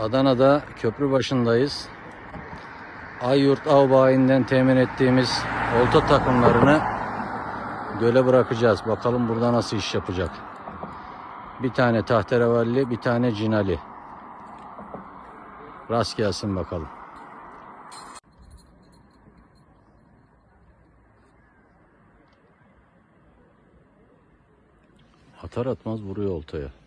Adana'da köprü başındayız. Ayyurt Av Bayi'nden temin ettiğimiz olta takımlarını göle bırakacağız. Bakalım burada nasıl iş yapacak. Bir tane tahterevalli, bir tane cinali. Rast gelsin bakalım. Atar atmaz vuruyor oltaya.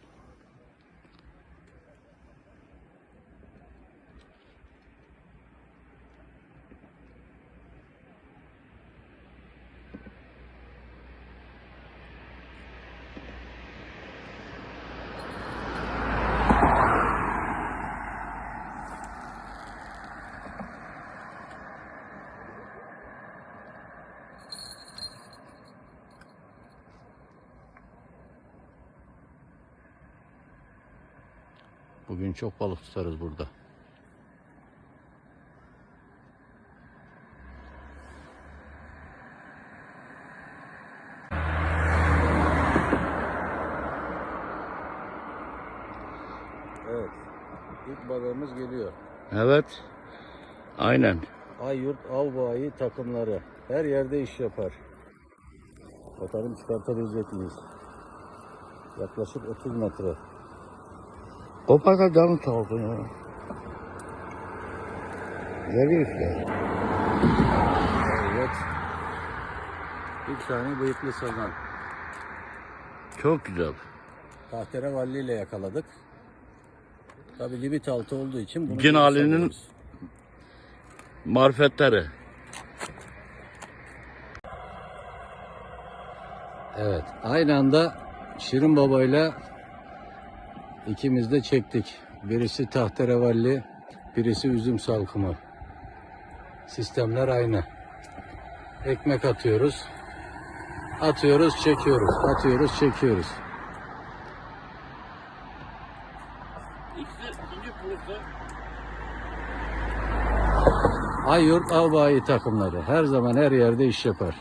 Bugün çok balık tutarız burada. Evet. İlk balığımız geliyor. Evet. Aynen. Ayyurt Av Bayi takımları. Her yerde iş yapar. Bakalım çıkartabilecek miyiz? Yaklaşık 30 metre. Koparsa canı sağ olsun ya. Geliyor işte. Evet. Bir tane bıyıklı sazan. Çok güzel. Tahterevalli ile yakaladık. Tabi limit altı olduğu için bunu Cinali'nin-. Marifetleri. Evet. Aynı anda Şirin Baba ile ikimiz de çektik. Birisi tahterevalli, birisi üzüm salkımı. Sistemler aynı. Ekmek atıyoruz. Atıyoruz, çekiyoruz. Atıyoruz, çekiyoruz. Ayyurt Avbayi takımları her zaman her yerde iş yapar.